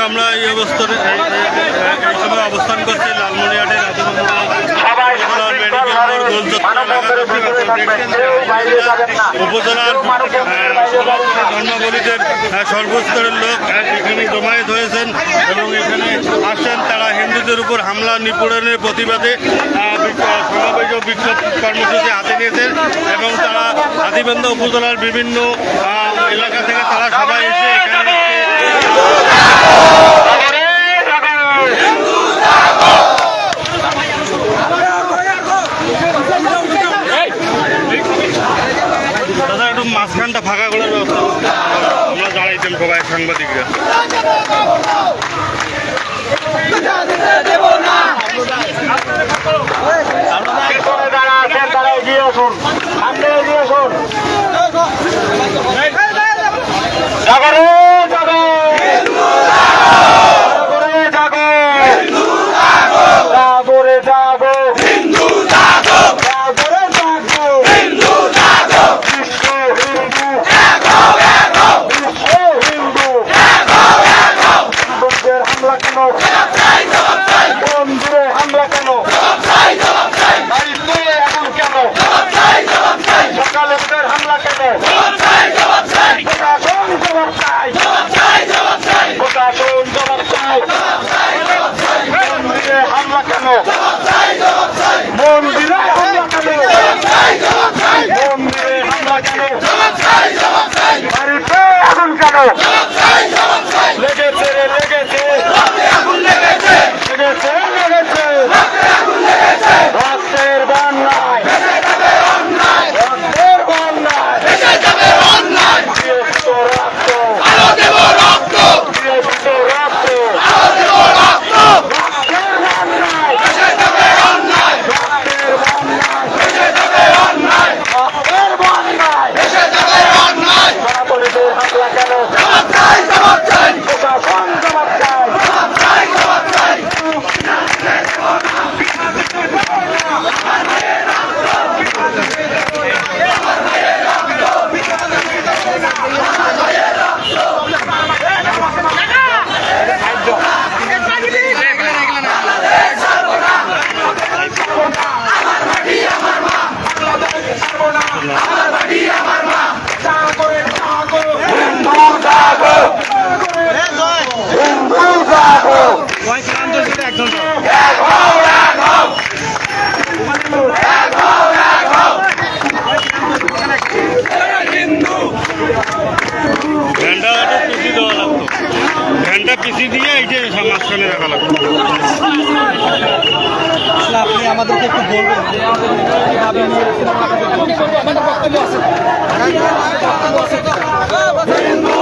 আমরা এই অবস্থানে এই সময় অবস্থান করছি লালমনিরহাটের উপজেলার ধর্মগলিতের সর্বস্তরের লোক এখানে জমায়েত হয়েছেন এবং এখানে আসছেন। তারা হিন্দুদের উপর হামলা নিপীড়নের প্রতিবাদে সমাবেশ ও বিক্ষোভ কর্মসূচি হাতে নিয়েছেন এবং তারা হাতিবান্ধা উপজেলার বিভিন্ন এলাকা থেকে তারা সবাই এসে এখানে দাদা একটু ফাঁকা সাংবাদিকরা Oh! Yeah. আমাদেরকে একটু বলবেন যে আমাদের নিয়ে আমাদের বক্তব্য আছে বক্তব্য আছে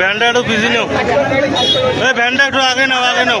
ভ্যানটা একটু পিছিয়ে নেও। ভ্যানটা একটু আগে নাও আগে নাও।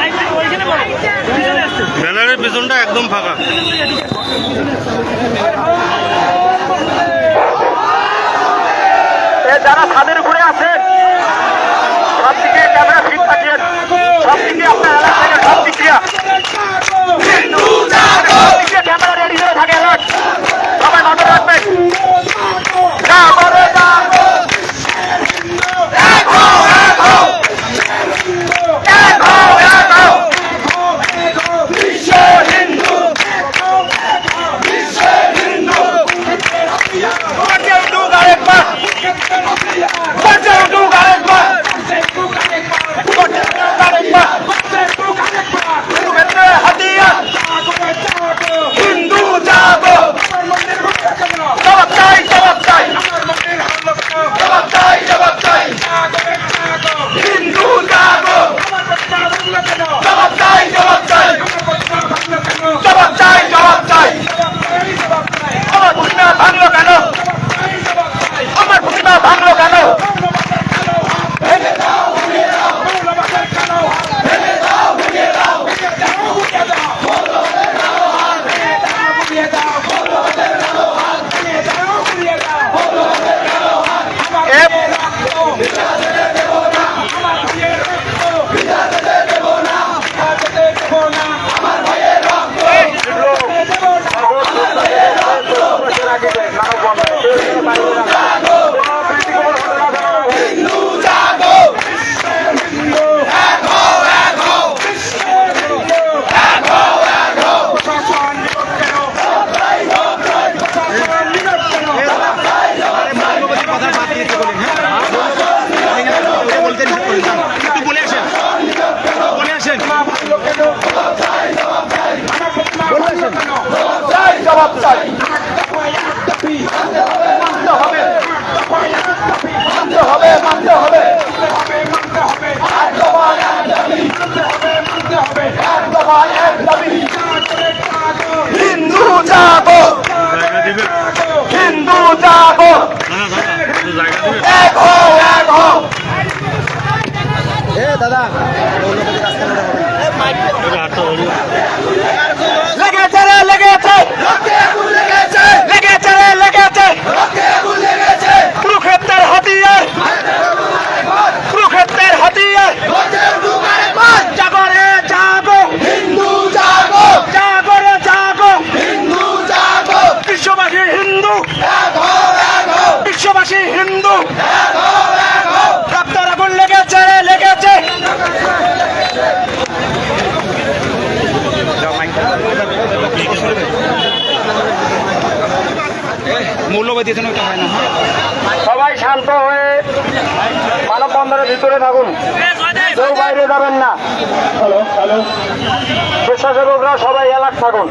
ব্যানারের পিছনটা একদম ফাঁকা। যারা ছাদের উপরে আছেন সব ক্যামেরা ঠিক থাকেন সব আপনার সব দিকে ক্যামেরা রেডি হয়ে থাকে সবাই নজর রাখবেন। জাগো হিন্দু জাগো দাদা লেগেছে লেগেছে। লেগেছে। লেগেছে লেগেছে। শান্ত হয়ে মানববন্ধনের ভিতরে থাকুন। কেউ বাইরে যাবেন না। স্বেচ্ছাসেবকরা সবাই এলাক থাকুন।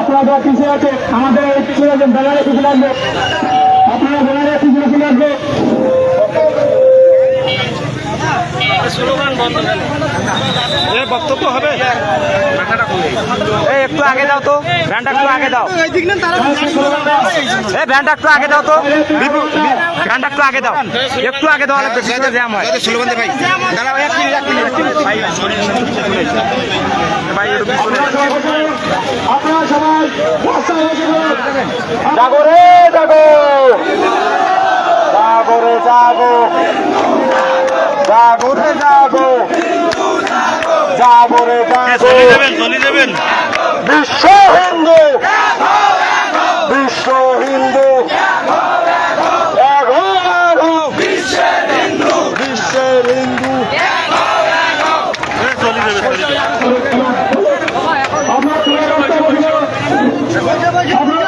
আপনারা কিছু আছে? আমাদের পিছিয়ে আছে? ব্যানারে পিছিয়ে আপনারা ব্যানারে বক্তব্য হবে? এই একটু আগে দাও তো। ভ্যানটা একটু আগে দাও। এই ভ্যানটা একটু আগে দাও তো। ভ্যানটা একটু আগে দাও। একটু আগে দাও অনেক বেশি জ্যাম হয়। দাঁড়াও, এক মিনিট, এক মিনিট, এক মিনিট। ভাই, ভাই, আপনারা সবাই। জাগো রে জাগো। জাগো রে জাগো। জাগো রে যাব। যাব রে হ্যাঁ, বিশ্ব হিন্দু। বিশ্ব হিন্দু এক হও, এক হও। বিশ্বের হিন্দু হ্যাঁ, চলি দেবেন চলি দেবেন আপনারা সবাই রাস্তায় বসে পড়ুন। আপনারা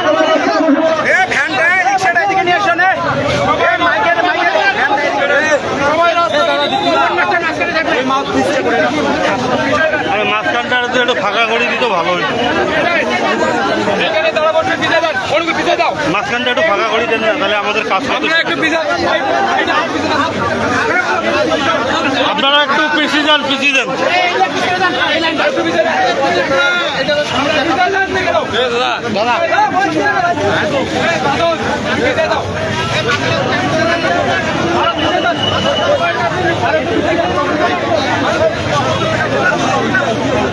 সবাই রাস্তায় বসে পড়ুন। আরে মাঝখানটা তো একটু ফাঁকা করে দিত ভালো হইতো মাঝখানটা একটু ফাঁকা করে দেন না তাহলে আমাদের কাজ আপনারা একটু পিছিয়ে যান পিছিয়ে যান এ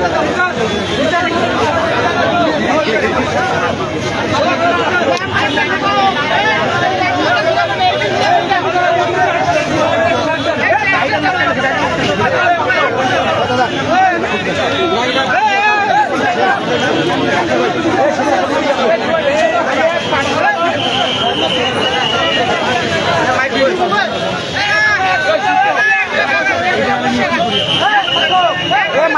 Thank you.